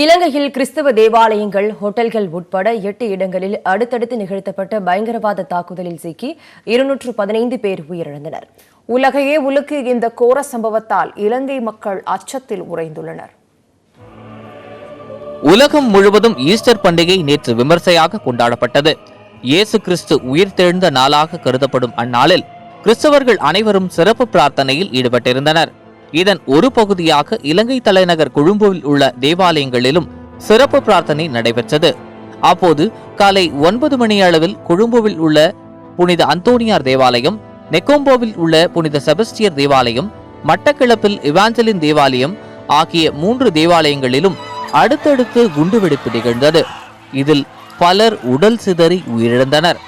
இலங்கையில் கிறிஸ்தவ தேவாலயங்கள் ஹோட்டல்கள் உட்பட எட்டு இடங்களில் அடுத்தடுத்து நிகழ்த்தப்பட்ட பயங்கரவாத தாக்குதலில் சிக்கி இருநூற்று பதினைந்து பேர் உயிரிழந்தனர். உலகையே உலுக்கு இந்த கோர சம்பவத்தால் இலங்கை மக்கள் அச்சத்தில் உறைந்துள்ளனர். உலகம் முழுவதும் ஈஸ்டர் பண்டிகை நேற்று விமர்சையாக கொண்டாடப்பட்டது. இயேசு கிறிஸ்து உயிர் தெழுந்த நாளாக கருதப்படும் அந்நாளில் கிறிஸ்தவர்கள் அனைவரும் சிறப்பு பிரார்த்தனையில் ஈடுபட்டிருந்தனர். இதன் ஒரு பகுதியாக இலங்கை தலைநகர் கொழும்புவில் உள்ள தேவாலயங்களிலும் சிறப்பு பிரார்த்தனை நடைபெற்றது. அப்போது காலை ஒன்பது மணி அளவில் கொழும்புவில் உள்ள புனித அந்தோனியார் தேவாலயம் நெக்கோம்போவில் உள்ள புனித செபஸ்டியர் தேவாலயம் மட்டக்கிளப்பில் இவாஞ்சலின் தேவாலயம் ஆகிய மூன்று தேவாலயங்களிலும் அடுத்தடுத்து குண்டுவெடிப்பு நிகழ்ந்தது. இதில் பலர் உடல் சிதறி உயிரிழந்தனர்.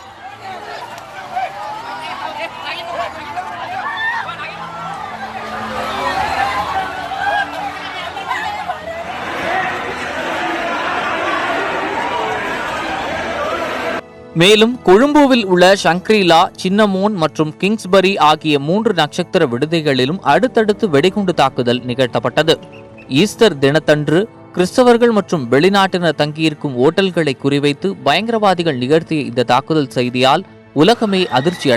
மேலும் கொழும்புவில் உள்ள ஷங்க்ரீலா சின்னமோன் மற்றும் கிங்ஸ்பரி ஆகிய மூன்று நட்சத்திர விடுதிகளிலும் அடுத்தடுத்து வெடிகுண்டு தாக்குதல் நிகழ்த்தப்பட்டது. ஈஸ்டர் தினத்தன்று கிறிஸ்தவர்கள் மற்றும் வெளிநாட்டினர் தங்கியிருக்கும் ஓட்டல்களை குறிவைத்து பயங்கரவாதிகள் நிகழ்த்திய இந்த தாக்குதல் செய்தியால் உலகமே அதிர்ச்சி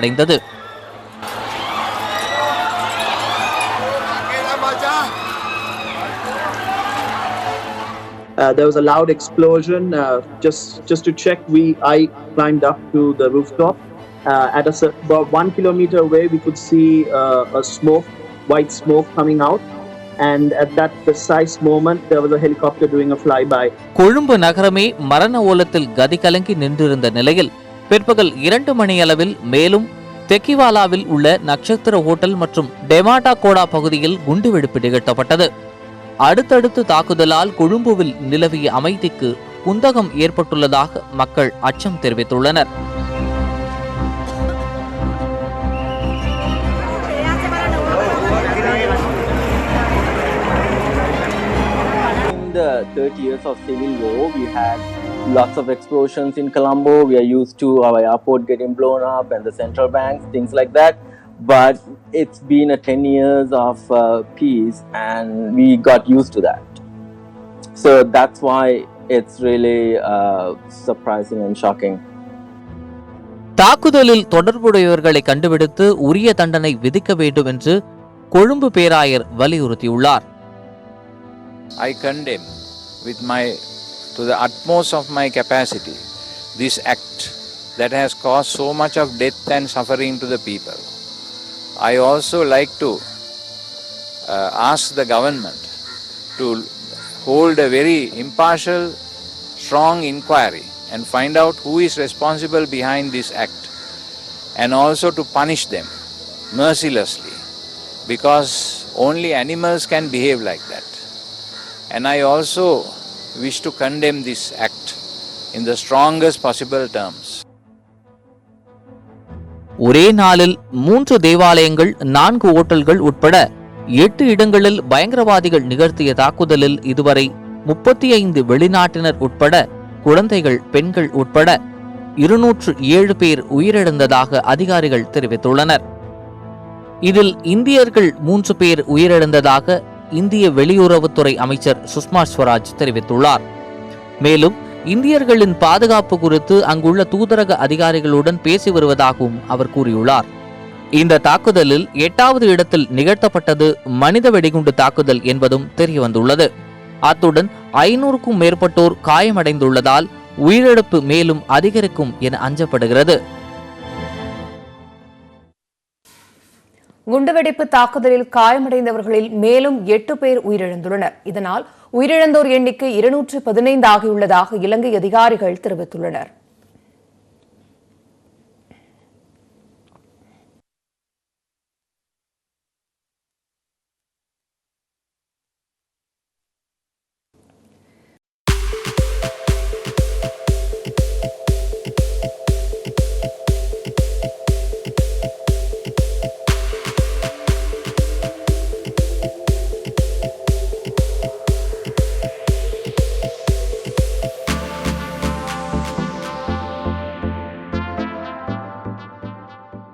Uh, there was a loud explosion. Uh, just just to check, we I climbed up to the rooftop. Uh, at a about one kilometer away, we could see uh, a smoke, white smoke coming out. And at that precise moment, there was a helicopter doing a flyby. Colombo நகரமே மரண ஓலத்தில் கதி கலங்கி நின்றிருந்த நிலையில் பிற்பகல் இரண்டு மணியளவில் மேலும் தெக்கிவாலாவில் உள்ள நட்சத்திர ஹோட்டல் மற்றும் டெமாட்டா கோடா பகுதியில் குண்டுவெடிப்பு நிகழ்த்தப்பட்டது அடுத்தடுத்து தாக்குதலால் கொழும்புவில் நிலவிய அமைதிக்கு குந்தகம் ஏற்பட்டுள்ளதாக மக்கள் அச்சம் தெரிவித்துள்ளனர் In the 30 years of civil war, we had lots of explosions in Colombo. We are used to our airport getting blown up and the central banks, things like that. But it's been a 10 years of uh, peace and we got used to that. So that's why it's really uh, surprising and shocking. தாக்குதலில் தொடர்புடையவர்களை கண்டுபிடித்து உரிய தண்டனை விதிக்க வேண்டும் என்று கொழும்பு பேராயர் வலியுறுத்தியுள்ளார் I condemn with my to the utmost of my capacity this act that has caused so much of death and suffering to the people. I also like to uh, ask the government to hold a very impartial, strong inquiry and find out who is responsible behind this act and also to punish them mercilessly because only animals can behave like that. And I also wish to condemn this act in the strongest possible terms. ஒரே நாளில் மூன்று தேவாலயங்கள் நான்கு ஓட்டல்கள் உட்பட எட்டு இடங்களில் பயங்கரவாதிகள் நிகழ்த்திய தாக்குதலில் இதுவரை முப்பத்தி ஐந்து வெளிநாட்டினர் உட்பட குழந்தைகள் பெண்கள் உட்பட இருநூற்று ஏழு பேர் உயிரிழந்ததாக அதிகாரிகள் தெரிவித்துள்ளனர். இதில் இந்தியர்கள் மூன்று பேர் உயிரிழந்ததாக இந்திய வெளியுறவுத்துறை அமைச்சர் சுஷ்மா ஸ்வராஜ் தெரிவித்துள்ளார். மேலும் இந்தியர்களின் பாதுகாப்பு குறித்து அங்குள்ள தூதரக அதிகாரிகளுடன் பேசி வருவதாகவும் அவர் கூறியுள்ளார். இந்த தாக்குதலில் எட்டாவது இடத்தில் நிகழ்த்தப்பட்டது மனித வெடிகுண்டு தாக்குதல் என்பதும் தெரியவந்துள்ளது. அத்துடன் ஐநூறுக்கும் மேற்பட்டோர் காயமடைந்துள்ளதால் உயிரிழப்பு மேலும் அதிகரிக்கும் என அஞ்சப்படுகிறது. குண்டுவெடிப்பு தாக்குதலில் காயமடைந்தவர்களில் மேலும் எட்டு பேர் உயிரிழந்துள்ளனர். இதனால் உயிரிழந்தோர் எண்ணிக்கை இருநூற்று பதினைந்து ஆகியுள்ளதாக இலங்கை அதிகாரிகள் தெரிவித்துள்ளனர்.